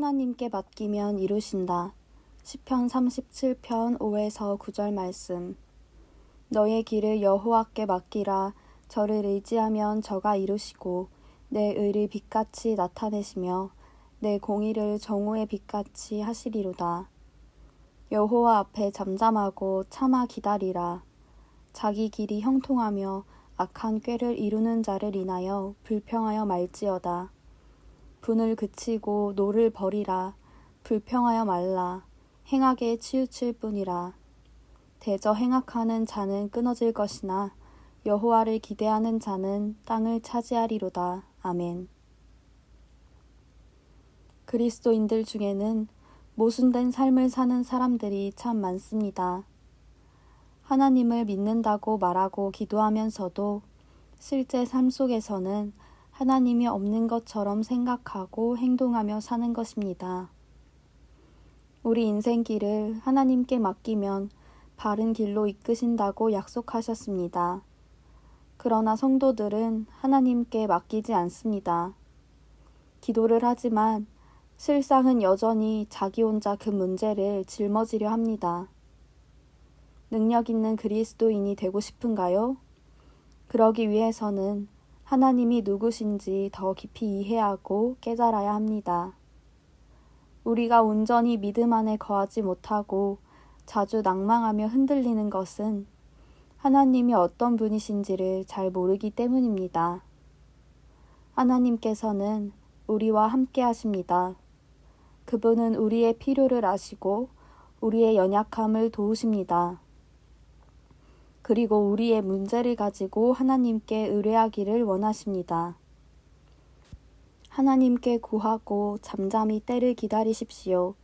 하나님께 맡기면 이루신다. 시편 37편 5에서 9절 말씀. 너의 길을 여호와께 맡기라. 저를 의지하면 저가 이루시고 내 의를 빛같이 나타내시며 내 공의를 정오의 빛같이 하시리로다. 여호와 앞에 잠잠하고 참아 기다리라. 자기 길이 형통하며 악한 꾀를 이루는 자를 인하여 불평하여 말지어다. 분을 그치고 노를 버리라. 불평하여 말라. 행하게 치우칠 뿐이라. 대저 행악하는 자는 끊어질 것이나 여호와를 기대하는 자는 땅을 차지하리로다. 아멘. 그리스도인들 중에는 모순된 삶을 사는 사람들이 참 많습니다. 하나님을 믿는다고 말하고 기도하면서도 실제 삶 속에서는 하나님이 없는 것처럼 생각하고 행동하며 사는 것입니다. 우리 인생길을 하나님께 맡기면 바른 길로 이끄신다고 약속하셨습니다. 그러나 성도들은 하나님께 맡기지 않습니다. 기도를 하지만 실상은 여전히 자기 혼자 그 문제를 짊어지려 합니다. 능력 있는 그리스도인이 되고 싶은가요? 그러기 위해서는 하나님이 누구신지 더 깊이 이해하고 깨달아야 합니다. 우리가 온전히 믿음 안에 거하지 못하고 자주 낭망하며 흔들리는 것은 하나님이 어떤 분이신지를 잘 모르기 때문입니다. 하나님께서는 우리와 함께 하십니다. 그분은 우리의 필요를 아시고 우리의 연약함을 도우십니다. 그리고 우리의 문제를 가지고 하나님께 의뢰하기를 원하십니다. 하나님께 구하고 잠잠히 때를 기다리십시오.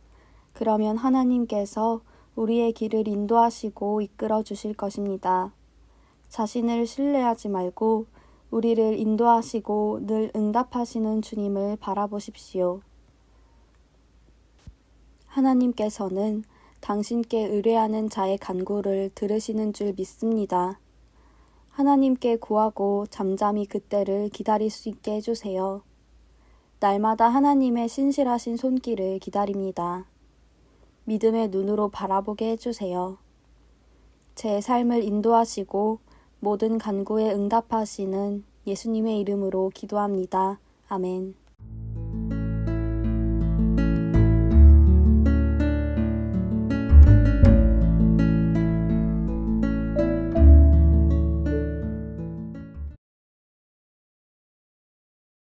그러면 하나님께서 우리의 길을 인도하시고 이끌어 주실 것입니다. 자신을 신뢰하지 말고 우리를 인도하시고 늘 응답하시는 주님을 바라보십시오. 하나님께서는 당신께 의뢰하는 자의 간구를 들으시는 줄 믿습니다. 하나님께 구하고 잠잠히 그때를 기다릴 수 있게 해주세요. 날마다 하나님의 신실하신 손길을 기다립니다. 믿음의 눈으로 바라보게 해주세요. 제 삶을 인도하시고 모든 간구에 응답하시는 예수님의 이름으로 기도합니다. 아멘.